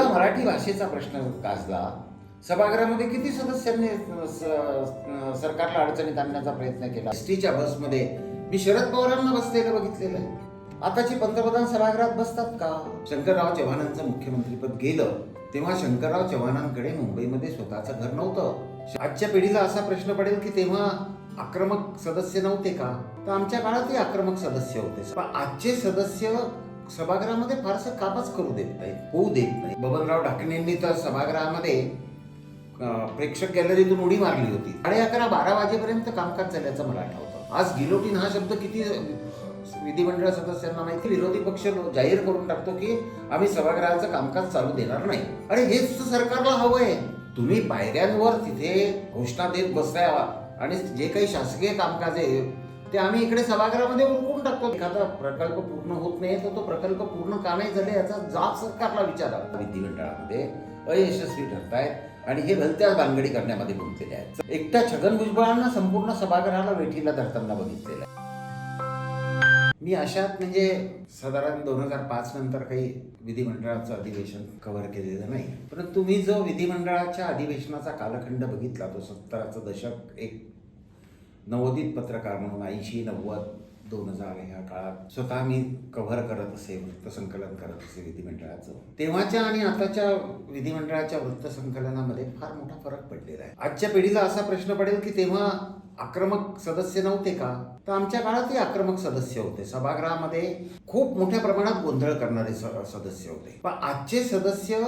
एवढा मराठी भाषेचा प्रश्न गाजला सभागृहामध्ये किती सदस्यांनी सरकारला अडचणीत आणण्याचा प्रयत्न केला? एस टीच्या बसमध्ये मी शरद पवारांना बसलेलं बघितलेलं आहे. आताचे पंतप्रधान सभागृहात बसतात का? शंकरराव चव्हाणांचं मुख्यमंत्रीपद गेलं तेव्हा शंकरराव चव्हाणांकडे मुंबईमध्ये स्वतःचं घर नव्हतं. आजच्या पिढीला असा प्रश्न पडेल की तेव्हा आक्रमक सदस्य नव्हते का? तर आमच्या काळातही आक्रमक सदस्य होते. पण आजचे सदस्य सभागृहामध्ये फारसं कामच करू देत नाही होऊ देत नाही. बबनराव ढाकणेंनी तर सभागृहामध्ये प्रेक्षक गॅलरीतून उडी मारली होती. साडे अकरा बारा वाजेपर्यंत कामकाज झाल्याचं मला आठवतं. आज गिलोटीन हा शब्द किती विधिमंडळ सदस्यांना माहिती विरोधी पक्ष जाहीर करून टाकतो की आम्ही सभागृहाचं कामकाज चालू देणार नाही. अरे हेच सरकारला सरकारला आहे तुम्ही पायऱ्यांवर तिथे घोषणा देत बसताय आणि जे काही शासकीय कामकाज आहे ते आम्ही इकडे सभागृहामध्ये उरकून टाकतो. एखादा प्रकल्प पूर्ण होत नाही तर तो प्रकल्प पूर्ण का नाही झाले याचा जाब सरकारला विचारा. विधिमंडळामध्ये अयशस्वी ठरतायत आणि हे भलत्या बांगडी करण्यामध्ये गुंतलेले आहेत. एकट्या छगन भुजबळांना संपूर्ण सभागृहाला वेठीला धरताना बघितलेलं आहे. मी अशात म्हणजे साधारण दोन हजार पाच नंतर काही विधिमंडळाचं अधिवेशन कव्हर केलेलं नाही. परंतु मी जो विधिमंडळाच्या अधिवेशनाचा कालखंड बघितला तो सत्तराचं दशक एक नवोदित पत्रकार म्हणून ऐंशी नव्वद दोन हजार ह्या काळात स्वतः मी कव्हर करत असे वृत्तसंकलन करत असे विधिमंडळाचं. तेव्हाच्या आणि आताच्या विधिमंडळाच्या वृत्तसंकलनामध्ये फार मोठा फरक पडलेला आहे. आजच्या पिढीला असा प्रश्न पडेल की तेव्हा आक्रमक सदस्य नव्हते का? तर आमच्या काळातही आक्रमक सदस्य होते. सभागृहामध्ये खूप मोठ्या प्रमाणात गोंधळ करणारे स- सदस्य होते. पण आजचे सदस्य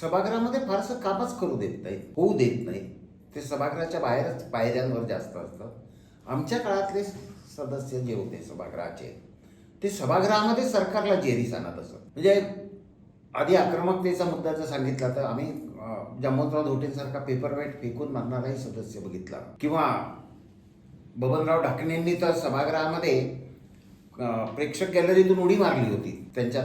सभागृहामध्ये फारसं कामच करू देत नाहीत होऊ देत नाहीत. ते सभागृहाच्या बाहेरच पायऱ्यांवर जास्त असतात. आमच्या काळातले सदस्य जे होते सभागृहाचे ते सभागृहामध्ये सरकारला जेरीस आणत असत. म्हणजे आधी आक्रमकतेचा मुद्दा जर सांगितला तर आम्ही अं, जमवंतराव धोटेंसारखा पेपरवेट फेकून मारणाराही सदस्य बघितला. किंवा बबनराव ढाकणेंनी तर सभागृहामध्ये प्रेक्षक गॅलरीतून उडी मारली होती. त्यांच्या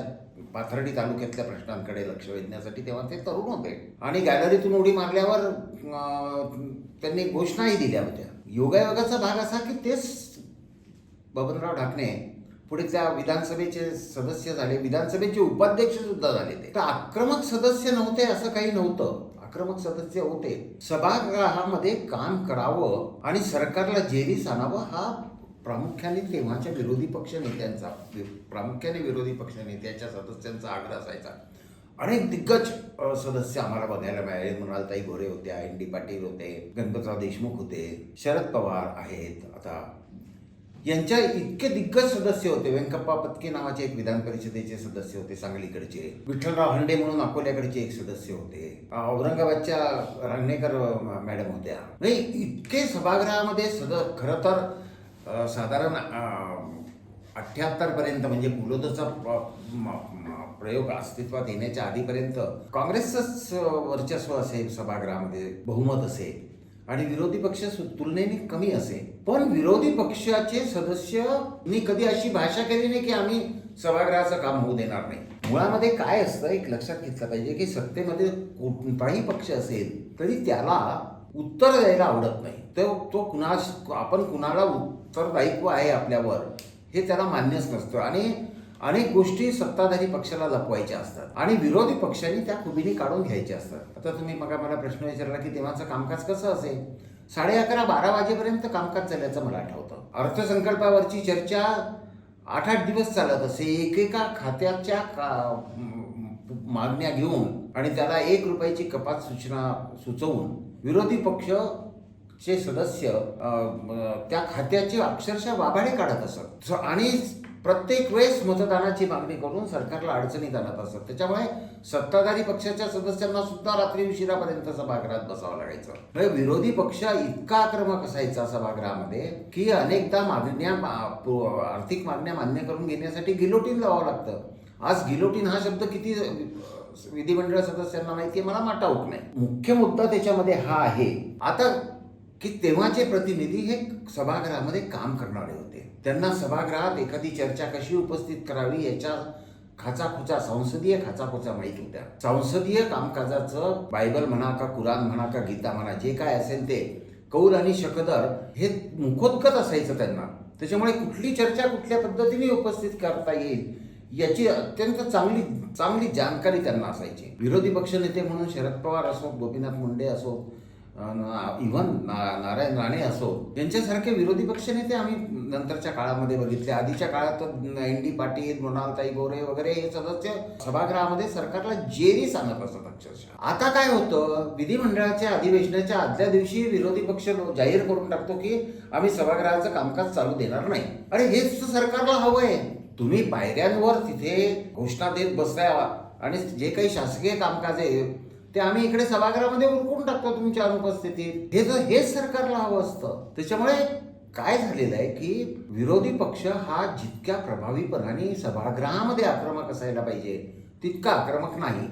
पाथर्डी तालुक्यातल्या प्रश्नांकडे लक्ष वेधण्यासाठी तेव्हा ते तरुण होते. आणि गॅलरीतून उडी मारल्यावर त्यांनी घोषणाही दिल्या होत्या. योगायोगाचा भाग असा की तेच बबनराव ढाकणे पुढे त्या विधानसभेचे सदस्य झाले विधानसभेचे उपाध्यक्ष सुद्धा झाले ते. तर आक्रमक सदस्य नव्हते असं काही नव्हतं. आक्रमक सदस्य होते. सभागृहामध्ये काम करावं आणि सरकारला जेरीस आणावं हा प्रामुख्याने तेव्हाच्या विरोधी पक्ष नेत्यांचा प्रामुख्याने विरोधी पक्ष नेत्याच्या सदस्यांचा आग्रह असायचा. अनेक दिग्गज सदस्य आम्हाला बघायला मिळाले मृणालताई गोरे होत्या एन डी पाटील होते गणपतराव देशमुख होते शरद पवार आहेत. आता यांच्या इतके दिग्गज सदस्य होते. व्यंकप्पा पत्के नावाचे एक विधान परिषदेचे सदस्य होते सांगलीकडचे. विठ्ठलराव हंडे म्हणून अकोल्याकडचे एक सदस्य होते. औरंगाबादच्या रांगणेकर मॅडम होत्या. नाही इतके सभागृहामध्ये सद खरं तर साधारण अठ्ठ्याहत्तर पर्यंत म्हणजे कुलोदचा प्रयोग अस्तित्वात येण्याच्या आधीपर्यंत काँग्रेसचंच वर्चस्व असेल सभागृहामध्ये बहुमत असेल आणि विरोधी पक्ष तुलनेने कमी असेल. पण विरोधी पक्षाचे सदस्य मी कधी अशी भाषा केली नाही की आम्ही सभागृहाचं काम होऊ देणार नाही. मुळामध्ये काय असतं एक लक्षात घेतलं पाहिजे की सत्तेमध्ये कोणताही पक्ष असेल तरी त्याला उत्तर द्यायला आवडत नाही. तो तो कुणा आपण कुणाला उत्तरदायित्व आहे आपल्यावर हे त्याला मान्यच नसतं. आणि अनेक गोष्टी सत्ताधारी पक्षाला लपवायच्या असतात आणि विरोधी पक्षांनी त्या खुबीने काढून घ्यायच्या असतात. आता तुम्ही मग मला प्रश्न विचारला की तेव्हाचं कामकाज कसं असेल? साडे अकरा बारा वाजेपर्यंत कामकाज झाल्याचं मला आठवतं अर्थसंकल्पावरची चर्चा आठ आठ दिवस चालत असे. एकेका खात्याच्या का मागण्या घेऊन आणि त्याला एक रुपयाची कपात सूचना सुचवून विरोधी पक्ष चे सदस्य त्या खात्याचे अक्षरशः वाभाडे काढत असत. आणि प्रत्येक वेळेस मतदानाची मागणी करून सरकारला अडचणीत आणत असत त्याच्यामुळे सत्ताधारी पक्षाच्या सदस्यांना सुद्धा रात्री उशिरापर्यंत सभागृहात बसावं लागायचं. म्हणजे विरोधी पक्ष इतका आक्रमक असायचा सभागृहामध्ये की अनेकदा मागण्या मा- आर्थिक मागण्या मान्य करून घेण्यासाठी गिलोटीन लावावं लागतं. आज गिलोटीन हा शब्द किती विधिमंडळ सदस्यांना माहिती आहे मला ठाऊक नाही. मुख्य मुद्दा त्याच्यामध्ये हा आहे. आता की तेव्हाचे प्रतिनिधी हे सभागृहामध्ये काम करणारे होते. त्यांना सभागृहात एखादी चर्चा कशी उपस्थित करावी याच्या खाचाखुचा संसदीय खाचाखुचा माहीत होत्या. संसदीय कामकाजाचं बायबल म्हणा का कुराण म्हणा का गीता म्हणा जे काय असेल ते कौल आणि शकदर हे मुखोद्गत असायचं त्यांना. त्याच्यामुळे कुठली चर्चा कुठल्या पद्धतीने उपस्थित करता येईल याची अत्यंत चांगली चांगली जानकारी त्यांना असायची. विरोधी पक्षनेते म्हणून शरद पवार असो गोपीनाथ मुंडे असो इव्हन नारायण राणे असो यांच्यासारखे विरोधी पक्षनेते आम्ही नंतरच्या काळामध्ये बघितले. आधीच्या काळात एन डी पाटील मृणालताई गोरे वगैरे हे सदस्य सभागृहामध्ये सरकारला जेरी सांगत असत अक्षरशः. आता काय होतं विधिमंडळाच्या अधिवेशनाच्या आदल्या दिवशी विरोधी पक्ष जाहीर करून टाकतो की आम्ही सभागृहाचं कामकाज चालू देणार नाही. अरे हेच सरकारला सरकारला हवंय तुम्ही पायऱ्यांवर तिथे घोषणा देत बसल्या आणि जे काही शासकीय कामकाज आहे ते आम्ही इकडे सभागृहामध्ये उरकून टाकतो तुमच्या अनुपस्थितीत. हे जर हेच सरकारला हवं असतं त्याच्यामुळे काय झालेलं आहे की विरोधी पक्ष हा जितक्या प्रभावीपणाने सभागृहामध्ये आक्रमक असायला पाहिजे तितका आक्रमक नाही.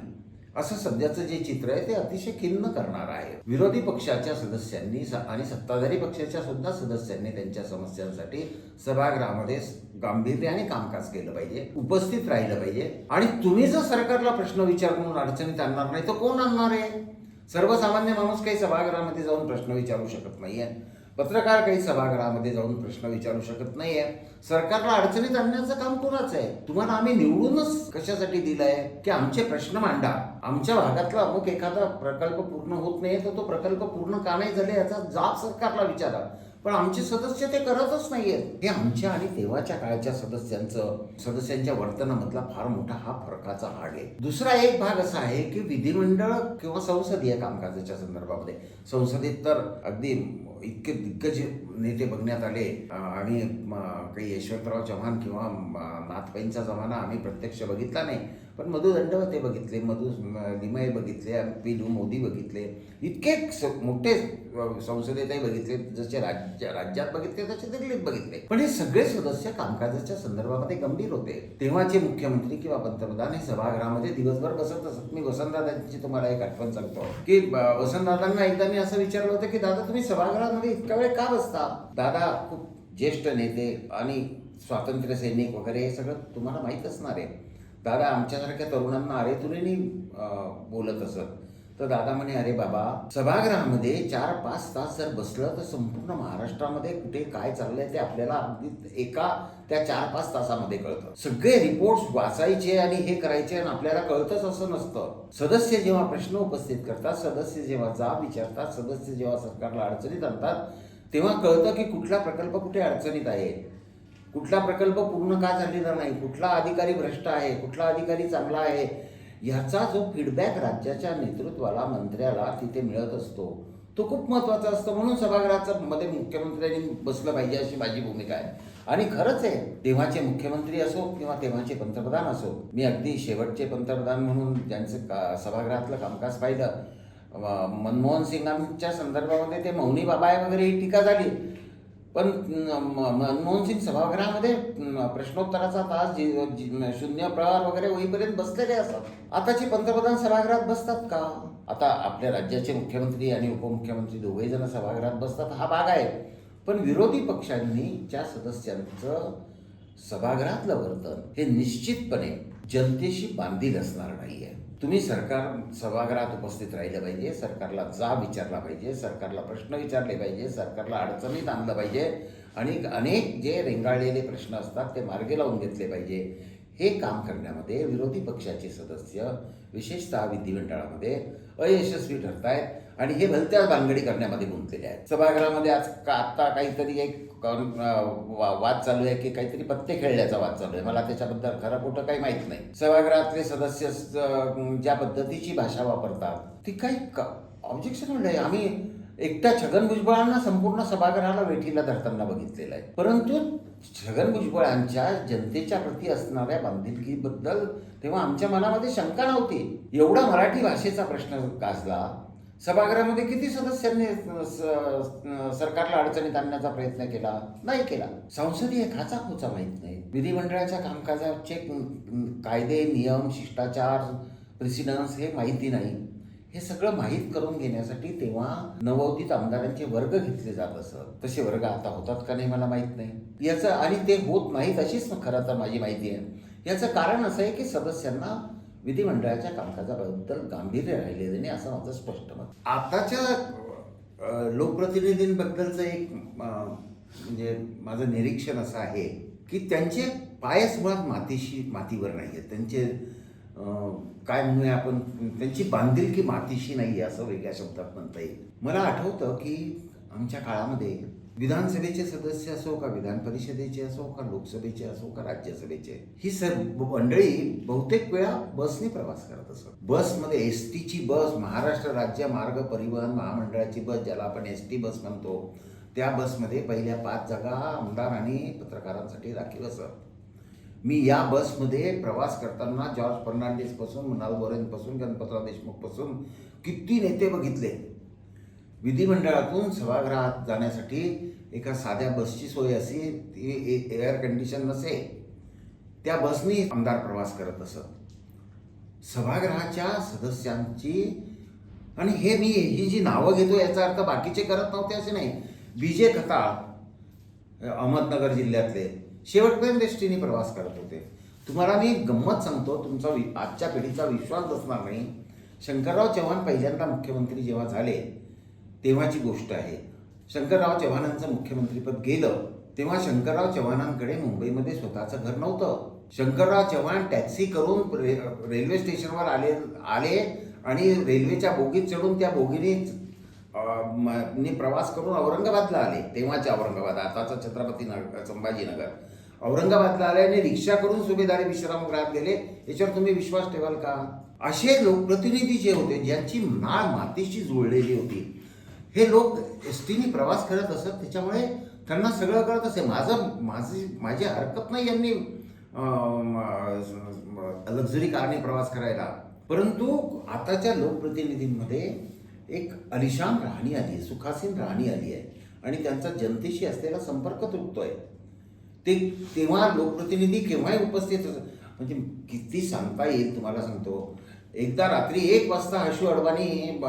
असं सध्याचं जे चित्र आहे ते अतिशय खिन्न करणार आहे. विरोधी पक्षाच्या सदस्यांनी स- आणि सत्ताधारी पक्षाच्या सुद्धा सदस्यांनी त्यांच्या समस्यांसाठी सभागृहामध्ये गांभीर्याने कामकाज केलं पाहिजे उपस्थित राहिलं पाहिजे. आणि तुम्ही जर सरकारला प्रश्न विचार म्हणून अडचणीत आणणार नाही तर कोण आणणार आहे? सर्वसामान्य माणूस काही सभागृहामध्ये जाऊन प्रश्न विचारू शकत नाहीये. पत्रकार काही सभागृहामध्ये जाऊन प्रश्न विचारू शकत नाहीये. सरकारला अडचणीत आणण्याचं काम कोणाचं आहे? तुम्हाला आम्ही निवडूनच कशासाठी दिलंय? की आमचे प्रश्न मांडा. आमच्या भागातला अमुक एखादा प्रकल्प पूर्ण होत नाही तर तो प्रकल्प पूर्ण का नाही झाले याचा जाब सरकारला विचारा. पण आमचे सदस्य ते करतच नाहीयेत हे आमच्या आणि तेव्हाच्या काळाच्या सदस्यांचं सदस्यांच्या वर्तनामधला फार मोठा हा फरकाचा भाग आहे. दुसरा एक भाग असा आहे की विधिमंडळ किंवा संसदीय कामकाजाच्या संदर्भामध्ये. संसदेत तर अगदी इतके दिग्गज नेते बघण्यात आले. आणि काही यशवंतराव चव्हाण किंवा नाथबाईंचा जमाना आम्ही प्रत्यक्ष बघितला नाही. पण मधु दंडवते बघितले मधु म, लिमये बघितले पिलू मोदी बघितले इतके स- मोठे संसदेतही बघितले जसे राज्य राज्यात बघितले तसे दिल्लीत बघितले. पण हे सगळे सदस्य कामकाजाच्या संदर्भामध्ये गंभीर होते. तेव्हाचे मुख्यमंत्री किंवा पंतप्रधान हे सभागृहामध्ये दिवसभर बसत असत. मी वसंतदादांची तुम्हाला एक आठवण सांगतो. की वसंतदादांना एकदा मी असं विचारलं होतं की दादा तुम्ही सभागृहामध्ये इतका वेळ का बसता? दादा खूप ज्येष्ठ नेते आणि स्वातंत्र्य सैनिक वगैरे हे सगळं तुम्हाला माहीत असणार आहे. दादा आमच्यासारख्या तरुणांना अरे तुरेनी बोलत असत. तर दादा म्हणे अरे बाबा सभागृहामध्ये चार पाच तास जर बसलं तर संपूर्ण महाराष्ट्रामध्ये कुठे काय चाललंय ते आपल्याला अगदी एका त्या चार पाच तासामध्ये कळतं. सगळे रिपोर्ट्स वाचायचे आणि हे करायचे आणि आपल्याला कळतच असं नसतं. सदस्य जेव्हा प्रश्न उपस्थित करतात सदस्य जेव्हा जाब विचारतात सदस्य जेव्हा सरकारला अडचणीत आणतात तेव्हा कळतं की कुठला प्रकल्प कुठे अडचणीत आहे. कुठला प्रकल्प पूर्ण का झालेला नाही? कुठला अधिकारी भ्रष्ट आहे? कुठला अधिकारी चांगला आहे? ह्याचा जो फीडबॅक राज्याच्या नेतृत्वाला मंत्र्याला तिथे मिळत असतो तो खूप महत्त्वाचा असतो. म्हणून सभागृहाचं मध्ये मुख्यमंत्र्यांनी बसलं पाहिजे अशी माझी भूमिका आहे. आणि खरंच आहे तेव्हाचे मुख्यमंत्री असो किंवा तेव्हाचे पंतप्रधान असो मी अगदी शेवटचे पंतप्रधान म्हणून ज्यांचं का सभागृहातलं कामकाज पाहिलं मनमोहन सिंगांच्या संदर्भामध्ये ते मौनी बाबा आहे वगैरे ही टीका झाली. पण म- मनमोहन सिंग सभागृहामध्ये प्रश्नोत्तराचा तास जी- शून्य प्रहार वगैरे होईपर्यंत बसलेले असतात. आताचे पंतप्रधान सभागृहात बसतात का? आता आपल्या राज्याचे मुख्यमंत्री आणि उपमुख्यमंत्री दोघेही जण सभागृहात बसतात हा भाग आहे. पण विरोधी पक्षांनी ज्या सदस्यांचं सभागृहातलं वर्तन हे निश्चितपणे जनतेशी बांधील असणार नाही आहे तुम्ही सरकार सभागृहात उपस्थित राहिलं पाहिजे सरकारला जा विचारला पाहिजे सरकारला प्रश्न विचारले पाहिजे सरकारला अडचणीत आणलं पाहिजे आणि अनेक जे रेंगाळलेले प्रश्न असतात ते मार्गे लावून घेतले पाहिजे. हे काम करण्यामध्ये विरोधी पक्षाचे सदस्य विशेषतः विधिमंडळामध्ये अयशस्वी ठरत आहेत आणि हे भलत्याच भानगडी करण्यामध्ये गुंतलेले आहेत. सभागृहामध्ये आज का आत्ता काहीतरी एक कारण वा- वाद चालू आहे की काहीतरी पत्ते खेळल्याचा वाद चालू आहे. मला त्याच्याबद्दल खरं कुठं काही माहीत नाही. सभागृहातले सदस्य ज्या पद्धतीची भाषा वापरतात ती काही ऑब्जेक्शन आहे आम्ही एकट्या छगन भुजबळांना संपूर्ण सभागृहाला वेठीला धरताना बघितलेलं आहे. परंतु छगन भुजबळांच्या जनतेच्या प्रती असणाऱ्या बांधिलकीबद्दल तेव्हा आमच्या मनामध्ये शंका नव्हती. एवढा मराठी भाषेचा प्रश्न गाजला. सभागृहामध्ये किती सदस्यांनी स- सरकारला अडचणीत आणण्याचा प्रयत्न केला? नाही केला. संसदीय खाचा खोचा माहीत नाही. विधिमंडळाच्या कामकाजाचे कायदे नियम शिष्टाचार प्रेसिडन्स हे माहिती नाही. हे सगळं माहीत करून घेण्यासाठी तेव्हा नवोदित आमदारांचे वर्ग घेतले जात असत. तसे वर्ग आता होतात का नाही मला माहीत नाही. याचं आणि ते होत नाहीत अशीच खरं तर माझी माहिती आहे. याचं कारण असं आहे की सदस्यांना विधिमंडळाच्या कामकाजाबद्दल गांभीर्य राहिलेलं नाही असं माझं स्पष्ट मत. आताच्या लोकप्रतिनिधींबद्दलचं एक म्हणजे माझं निरीक्षण असं आहे की त्यांचे पायच मुळात मातीशी मातीवर नाही आहेत त्यांचे काय म्हणूया आपण त्यांची बांधिलकी मातीशी नाही आहे असं वेगळ्या शब्दात म्हणता येईल. मला आठवतं की आमच्या काळामध्ये विधानसभेचे सदस्य असो का विधान परिषदेचे असो का लोकसभेचे असो का राज्यसभेचे ही सर्व मंडळी बहुतेक वेळा बसने प्रवास करत असत बसमध्ये एस टीची बस महाराष्ट्र राज्य मार्ग परिवहन महामंडळाची बस ज्याला आपण एस टी बस म्हणतो त्या बसमध्ये पहिल्या पाच जागा आमदार आणि पत्रकारांसाठी राखीव असत मी या बसमध्ये प्रवास करताना जॉर्ज फर्नांडिसपासून मृणाल बोरेंपासून गणपतराव देशमुखपासून किती नेते बघितले विधिमंडळातून सभागृहात जाण्यासाठी एका साध्या बसची सोय असे ती ए- एअर कंडिशन नसे. त्या बसनी आमदार प्रवास करत असत. सभागृहाच्या सदस्यांची आणि हे मी ही जी नावं घेतो याचा अर्थ बाकीचे करत नव्हते असे नाही. विजय कथा अहमदनगर जिल्ह्यातले शेवटपर्यंत एसटीने प्रवास करत होते. तुम्हाला मी गंमत सांगतो तुमचा वि- आजच्या पिढीचा विश्वास बसणार नाही. शंकरराव चव्हाण पहिल्यांदा मुख्यमंत्री जेव्हा झाले तेव्हाची गोष्ट आहे. शंकरराव चव्हाणांचं मुख्यमंत्रीपद गेलं तेव्हा शंकरराव चव्हाणांकडे मुंबईमध्ये स्वतःचं घर नव्हतं. शंकरराव चव्हाण टॅक्सी करून रे, रेल्वे स्टेशनवर आले आले आणि रेल्वेच्या बोगीत चढून त्या बोगीने म- प्रवास करून औरंगाबादला आले. तेव्हाच्या औरंगाबाद आताचा छत्रपती नगर संभाजीनगर. औरंगाबादला आले आणि रिक्षा करून सुभेदारी विश्रामगृहात गेले. याच्यावर तुम्ही विश्वास ठेवाल का? असे लोकप्रतिनिधी जे होते ज्यांची नाळ मातीशी जुळलेली होती हे लोक एस टीने प्रवास करत असत त्याच्यामुळे त्यांना सगळं कळत असे. माझं माझी माझी हरकत नाही यांनी लक्झरी कारने प्रवास करायला. परंतु आताच्या लोकप्रतिनिधींमध्ये एक अलिशान राहणी आली आहे सुखासीन राहणी आली आहे. आणि त्यांचा जनतेशी असलेला संपर्क तुटतो आहे ते तेव्हा लोकप्रतिनिधी केव्हाही उपस्थित असत म्हणजे किती सांगता येईल तुम्हाला सांगतो. एकदा रात्री एक वाजता आशू अडवाणी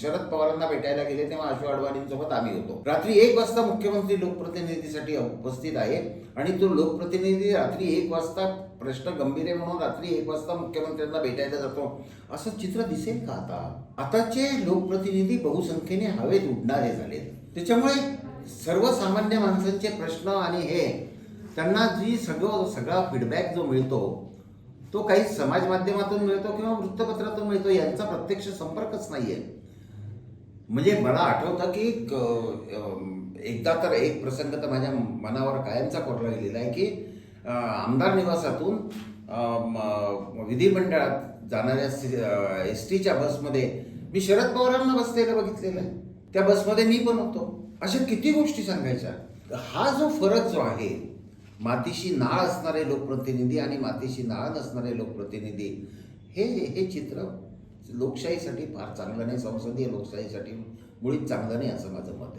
शरद पवारांना भेटायला गेले तेव्हा आशू अडवाणींसोबत आम्ही होतो. रात्री एक वाजता मुख्यमंत्री लोकप्रतिनिधीसाठी उपस्थित आहे आणि तो लोकप्रतिनिधी रात्री एक वाजता प्रश्न गंभीर आहे म्हणून रात्री एक वाजता मुख्यमंत्र्यांना भेटायला जातो. असं चित्र दिसेल का आता? आताचे लोकप्रतिनिधी बहुसंख्येने हवेत उडणारे झालेत. त्याच्यामुळे सर्वसामान्य माणसांचे प्रश्न आणि हे त्यांना जी सगळं सगळा फीडबॅक जो मिळतो तो काही समाज माध्यमातून मिळतो किंवा वृत्तपत्रातून मिळतो यांचा प्रत्यक्ष संपर्कच नाही आहे म्हणजे मला आठवतं की एकदा तर एक प्रसंग तर माझ्या मनावर कायमचा कोरला गेलेला आहे की आमदार निवासातून विधिमंडळात जाणाऱ्या एस टीच्या बसमध्ये मी शरद पवारांना बसलेलं बघितलेलं आहे. त्या बसमध्ये मी पण होतो. अशा किती गोष्टी सांगायच्या? हा जो फरक जो आहे मातीशी नाळ असणारे लोकप्रतिनिधी आणि मातीशी नाळ नसणारे लोकप्रतिनिधी हे हे चित्र लोकशाहीसाठी फार चांगलं नाही संसदीय लोकशाहीसाठी मुळीच चांगलं नाही असं माझं मत आहे.